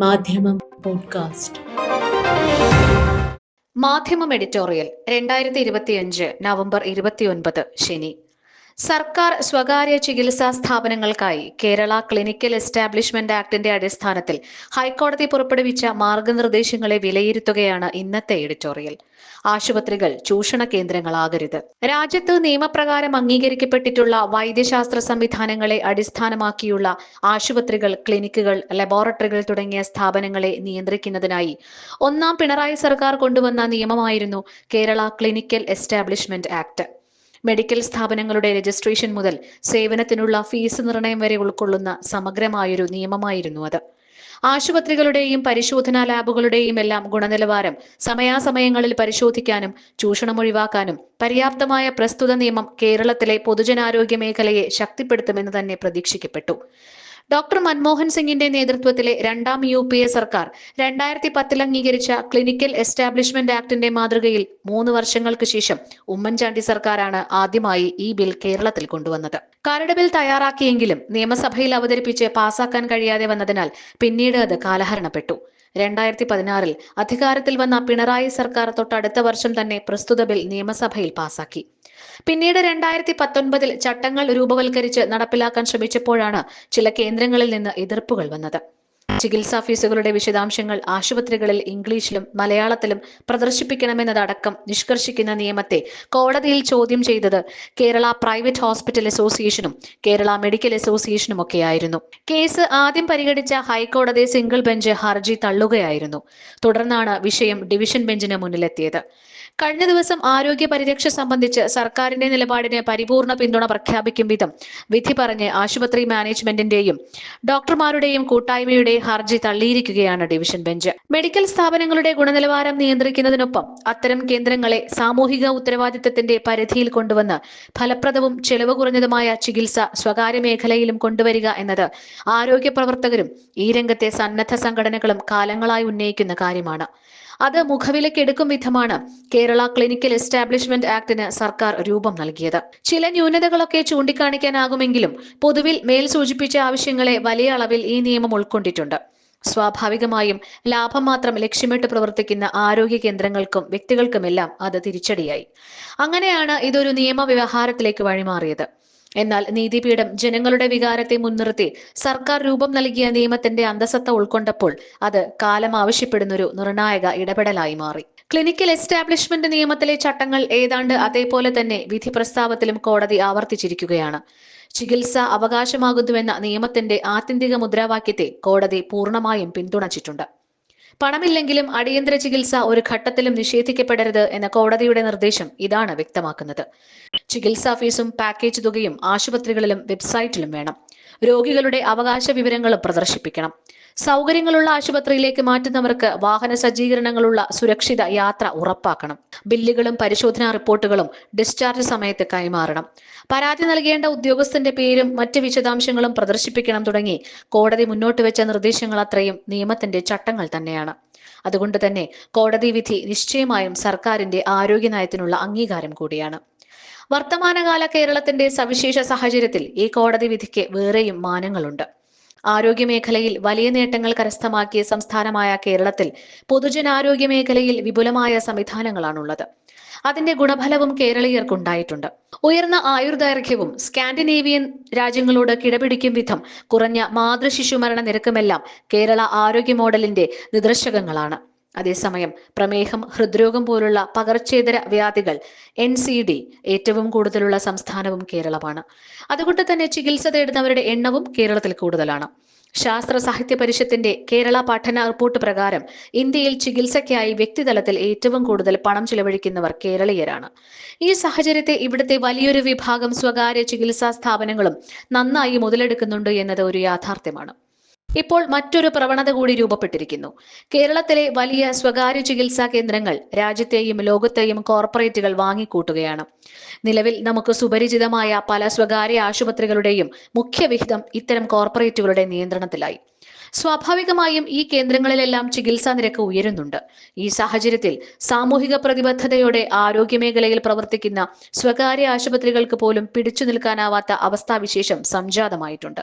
മാധ്യമം പോഡ്കാസ്റ്റ്. മാധ്യമം എഡിറ്റോറിയൽ രണ്ടായിരത്തി ഇരുപത്തിയഞ്ച് നവംബർ ഇരുപത്തിയൊൻപത് ശനി. സർക്കാർ സ്വകാര്യ ചികിത്സാ സ്ഥാപനങ്ങൾക്കായി കേരള ക്ലിനിക്കൽ എസ്റ്റാബ്ലിഷ്മെന്റ് ആക്ടിന്റെ അടിസ്ഥാനത്തിൽ ഹൈക്കോടതി പുറപ്പെടുവിച്ച മാർഗനിർദ്ദേശങ്ങളെ വിലയിരുത്തുകയാണ് ഇന്നത്തെ എഡിറ്റോറിയൽ. ആശുപത്രികൾ ചൂഷണ കേന്ദ്രങ്ങളാകരുത്. രാജ്യത്ത് നിയമപ്രകാരം അംഗീകരിക്കപ്പെട്ടിട്ടുള്ള വൈദ്യശാസ്ത്ര സംവിധാനങ്ങളെ അടിസ്ഥാനമാക്കിയുള്ള ആശുപത്രികൾ ക്ലിനിക്കുകൾ ലബോറട്ടറികൾ തുടങ്ങിയ സ്ഥാപനങ്ങളെ നിയന്ത്രിക്കുന്നതിനായി ഒന്നാം പിണറായി സർക്കാർ കൊണ്ടുവന്ന നിയമമായിരുന്നു Kerala clinical establishment act. Medical സ്ഥാപനങ്ങളുടെ രജിസ്ട്രേഷൻ മുതൽ സേവനത്തിനുള്ള ഫീസ് നിർണയം വരെ ഉൾക്കൊള്ളുന്ന സമഗ്രമായൊരു നിയമമായിരുന്നു അത്. ആശുപത്രികളുടെയും പരിശോധനാ ലാബുകളുടെയും എല്ലാം ഗുണനിലവാരം സമയാസമയങ്ങളിൽ പരിശോധിക്കാനും ചൂഷണം ഒഴിവാക്കാനും പര്യാപ്തമായ പ്രസ്തുത നിയമം കേരളത്തിലെ പൊതുജനാരോഗ്യ മേഖലയെ ശക്തിപ്പെടുത്തുമെന്ന് തന്നെ പ്രതീക്ഷിക്കപ്പെട്ടു. ഡോക്ടർ മൻമോഹൻ സിംഗിന്റെ നേതൃത്വത്തിലെ രണ്ടാം യു പി എ സർക്കാർ രണ്ടായിരത്തി പത്തിൽ അംഗീകരിച്ച ക്ലിനിക്കൽ എസ്റ്റാബ്ലിഷ്മെന്റ് ആക്ടിന്റെ മാതൃകയിൽ മൂന്ന് വർഷങ്ങൾക്ക് ശേഷം ഉമ്മൻചാണ്ടി സർക്കാരാണ് ആദ്യമായി ഈ ബിൽ കേരളത്തിൽ കൊണ്ടുവന്നത്. കരട് ബിൽ തയ്യാറാക്കിയെങ്കിലും നിയമസഭയിൽ അവതരിപ്പിച്ച് പാസാക്കാൻ കഴിയാതെ വന്നതിനാൽ പിന്നീട് അത് കാലഹരണപ്പെട്ടു. രണ്ടായിരത്തി പതിനാറിൽ അധികാരത്തിൽ വന്ന പിണറായി സർക്കാർ തൊട്ടടുത്ത വർഷം തന്നെ പ്രസ്തുത ബിൽ നിയമസഭയിൽ പാസാക്കി. പിന്നീട് രണ്ടായിരത്തി പത്തൊൻപതിൽ ചട്ടങ്ങൾ രൂപവൽക്കരിച്ച് നടപ്പിലാക്കാൻ ശ്രമിച്ചപ്പോഴാണ് ചില കേന്ദ്രങ്ങളിൽ നിന്ന് എതിർപ്പുകൾ വന്നത്. ചികിത്സാ ഫീസുകളുടെ വിശദാംശങ്ങൾ ആശുപത്രികളിൽ ഇംഗ്ലീഷിലും മലയാളത്തിലും പ്രദർശിപ്പിക്കണമെന്നതടക്കം നിഷ്കർഷിക്കുന്ന നിയമത്തെ കോടതിയിൽ ചോദ്യം ചെയ്തത് കേരള പ്രൈവറ്റ് ഹോസ്പിറ്റൽ അസോസിയേഷനും കേരള മെഡിക്കൽ അസോസിയേഷനും ഒക്കെയായിരുന്നു കേസ് ആദ്യം പരിഗണിച്ച ഹൈക്കോടതി സിംഗിൾ ബെഞ്ച് ഹർജി തള്ളുകയായിരുന്നു. തുടർന്നാണ് വിഷയം ഡിവിഷൻ ബെഞ്ചിന് മുന്നിലെത്തിയത്. കഴിഞ്ഞ ദിവസം ആരോഗ്യ പരിരക്ഷ സംബന്ധിച്ച് സർക്കാരിന്റെ നിലപാടിന് പരിപൂർണ പിന്തുണ പ്രഖ്യാപിക്കും വിധം വിധി പറഞ്ഞ് ആശുപത്രി മാനേജ്മെന്റിന്റെയും ഡോക്ടർമാരുടെയും കൂട്ടായ്മയുടെ ഹർജി തള്ളിയിരിക്കുകയാണ് ഡിവിഷൻ ബെഞ്ച്. മെഡിക്കൽ സ്ഥാപനങ്ങളുടെ ഗുണനിലവാരം നിയന്ത്രിക്കുന്നതിനൊപ്പം അത്തരം കേന്ദ്രങ്ങളെ സാമൂഹിക ഉത്തരവാദിത്തത്തിന്റെ പരിധിയിൽ കൊണ്ടുവന്ന് ഫലപ്രദവും ചെലവ് കുറഞ്ഞതുമായ ചികിത്സ സ്വകാര്യ മേഖലയിലും കൊണ്ടുവരിക എന്നത് ആരോഗ്യ പ്രവർത്തകരും ഈ രംഗത്തെ സന്നദ്ധ സംഘടനകളും കാലങ്ങളായി ഉന്നയിക്കുന്ന കാര്യമാണ്. അത് മുഖവിലക്കെടുക്കും വിധമാണ് കേരള ക്ലിനിക്കൽ എസ്റ്റാബ്ലിഷ്മെന്റ് ആക്ടിന് സർക്കാർ രൂപം നൽകിയത്. ചില ന്യൂനതകളൊക്കെ ചൂണ്ടിക്കാണിക്കാനാകുമെങ്കിലും പൊതുവിൽ മേൽ സൂചിപ്പിച്ച ആവശ്യങ്ങളെ വലിയ അളവിൽ ഈ നിയമം ഉൾക്കൊണ്ടിട്ടുണ്ട്. സ്വാഭാവികമായും ലാഭം മാത്രം ലക്ഷ്യമിട്ട് പ്രവർത്തിക്കുന്ന ആരോഗ്യ കേന്ദ്രങ്ങൾക്കും വ്യക്തികൾക്കുമെല്ലാം അത് തിരിച്ചടിയായി. അങ്ങനെയാണ് ഇതൊരു നിയമവ്യവഹാരത്തിലേക്ക് വഴിമാറിയത്. എന്നാൽ നീതിപീഠം ജനങ്ങളുടെ വികാരത്തെ മുൻനിർത്തി സർക്കാർ രൂപം നൽകിയ നിയമത്തിന്റെ അന്തസത്ത ഉൾക്കൊണ്ടപ്പോൾ അത് കാലം ആവശ്യപ്പെടുന്നൊരു നിർണായക ഇടപെടലായി മാറി. ക്ലിനിക്കൽ എസ്റ്റാബ്ലിഷ്മെന്റ് നിയമത്തിലെ ചട്ടങ്ങൾ ഏതാണ്ട് അതേപോലെ തന്നെ വിധി പ്രസ്താവത്തിലും കോടതി ആവർത്തിച്ചിരിക്കുകയാണ്. ചികിത്സ അവകാശമാകുന്നുവെന്ന നിയമത്തിന്റെ ആത്യന്തിക മുദ്രാവാക്യത്തെ കോടതി പൂർണമായും പിന്തുണച്ചിട്ടുണ്ട്. പണമില്ലെങ്കിലും അടിയന്തര ചികിത്സ ഒരു ഘട്ടത്തിലും നിഷേധിക്കപ്പെടരുത് എന്ന കോടതിയുടെ നിർദ്ദേശം ഇതാണ് വ്യക്തമാക്കുന്നത്. ചികിത്സാ ഫീസും പാക്കേജ് തുകയും ആശുപത്രികളിലും വെബ്സൈറ്റിലും വേണം. രോഗികളുടെ അവകാശ വിവരങ്ങളും പ്രദർശിപ്പിക്കണം. സൗകര്യങ്ങളുള്ള ആശുപത്രിയിലേക്ക് മാറ്റുന്നവർക്ക് വാഹന സജ്ജീകരണങ്ങളുള്ള സുരക്ഷിത യാത്ര ഉറപ്പാക്കണം. ബില്ലുകളും പരിശോധനാ റിപ്പോർട്ടുകളും ഡിസ്ചാർജ് സമയത്ത് കൈമാറണം. പരാതി നൽകേണ്ട ഉദ്യോഗസ്ഥന്റെ പേരും മറ്റ് വിശദാംശങ്ങളും പ്രദർശിപ്പിക്കണം തുടങ്ങി കോടതി മുന്നോട്ട് വെച്ച നിർദ്ദേശങ്ങൾ അത്രയും നിയമത്തിന്റെ ചട്ടങ്ങൾ തന്നെയാണ്. അതുകൊണ്ട് തന്നെ കോടതി വിധി നിശ്ചയമായും സർക്കാരിന്റെ ആരോഗ്യ നയത്തിനുള്ള അംഗീകാരം കൂടിയാണ്. വർത്തമാനകാല കേരളത്തിന്റെ സവിശേഷ സാഹചര്യത്തിൽ ഈ കോടതി വിധിക്ക് വേറെയും മാനങ്ങളുണ്ട്. ആരോഗ്യമേഖലയിൽ വലിയ നേട്ടങ്ങൾ കരസ്ഥമാക്കിയ സംസ്ഥാനമായ കേരളത്തിൽ പൊതുജനാരോഗ്യ മേഖലയിൽ വിപുലമായ സംവിധാനങ്ങളാണുള്ളത്. അതിന്റെ ഗുണഫലവും കേരളീയർക്കുണ്ടായിട്ടുണ്ട്. ഉയർന്ന ആയുർദൈർഘ്യവും സ്കാൻഡിനേവിയൻ രാജ്യങ്ങളോട് കിടപിടിക്കും വിധം കുറഞ്ഞ മാതൃശിശു മാതൃശിശുമരണ നിരക്കുമെല്ലാം കേരള ആരോഗ്യ മോഡലിന്റെ നിദർശകങ്ങളാണ്. അതേസമയം പ്രമേഹം ഹൃദ്രോഗം പോലുള്ള പകർച്ചേതര വ്യാധികൾ എൻ സി ഡി ഏറ്റവും കൂടുതലുള്ള സംസ്ഥാനവും കേരളമാണ്. അതുകൊണ്ട് തന്നെ ചികിത്സ തേടുന്നവരുടെ എണ്ണവും കേരളത്തിൽ കൂടുതലാണ്. ശാസ്ത്ര സാഹിത്യ പരിഷത്തിന്റെ കേരള പഠന റിപ്പോർട്ട് പ്രകാരം ഇന്ത്യയിൽ ചികിത്സയ്ക്കായി വ്യക്തിതലത്തിൽ ഏറ്റവും കൂടുതൽ പണം ചിലവഴിക്കുന്നവർ കേരളീയരാണ്. ഈ സാഹചര്യത്തെ ഇവിടുത്തെ വലിയൊരു വിഭാഗം സ്വകാര്യ ചികിത്സാ സ്ഥാപനങ്ങളും നന്നായി മുതലെടുക്കുന്നുണ്ട് എന്നത് ഒരു യാഥാർത്ഥ്യമാണ്. ഇപ്പോൾ മറ്റൊരു പ്രവണത കൂടി രൂപപ്പെട്ടിരിക്കുന്നു. കേരളത്തിലെ വലിയ സ്വകാര്യ ചികിത്സാ കേന്ദ്രങ്ങൾ രാജ്യത്തെയും ലോകത്തെയും കോർപ്പറേറ്റുകൾ വാങ്ങിക്കൂട്ടുകയാണ്. നിലവിൽ നമുക്ക് സുപരിചിതമായ പല സ്വകാര്യ ആശുപത്രികളുടെയും മുഖ്യവിഹിതം ഇത്തരം കോർപ്പറേറ്റുകളുടെ നിയന്ത്രണത്തിലായി. സ്വാഭാവികമായും ഈ കേന്ദ്രങ്ങളിലെല്ലാം ചികിത്സാ നിരക്ക് ഉയരുന്നുണ്ട്. ഈ സാഹചര്യത്തിൽ സാമൂഹിക പ്രതിബദ്ധതയോടെ ആരോഗ്യമേഖലയിൽ പ്രവർത്തിക്കുന്ന സ്വകാര്യ ആശുപത്രികൾക്ക് പോലും പിടിച്ചു നിൽക്കാനാവാത്ത അവസ്ഥാവിശേഷം സംജാതമായിട്ടുണ്ട്.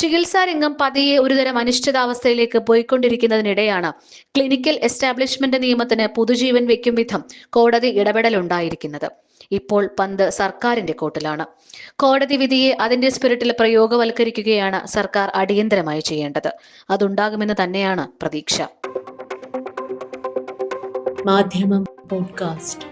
ചികിത്സാ രംഗം പതിയെ ഒരുതരം അനിശ്ചിതാവസ്ഥയിലേക്ക് പോയിക്കൊണ്ടിരിക്കുന്നതിനിടെയാണ് ക്ലിനിക്കൽ എസ്റ്റാബ്ലിഷ്മെന്റ് നിയമത്തിന് പുതുജീവൻ വെക്കും വിധം കോടതി ഇടപെടലുണ്ടായിരിക്കുന്നത്. ഇപ്പോൾ പന്ത് സർക്കാരിന്റെ കോട്ടിലാണ്. കോടതി വിധിയെ അതിന്റെ സ്പിരിറ്റിൽ പ്രയോഗവൽക്കരിക്കുകയാണ് സർക്കാർ അടിയന്തരമായി ചെയ്യേണ്ടത്. അതുണ്ടാകുമെന്ന് തന്നെയാണ് പ്രതീക്ഷ. മാധ്യമം പോഡ്കാസ്റ്റ്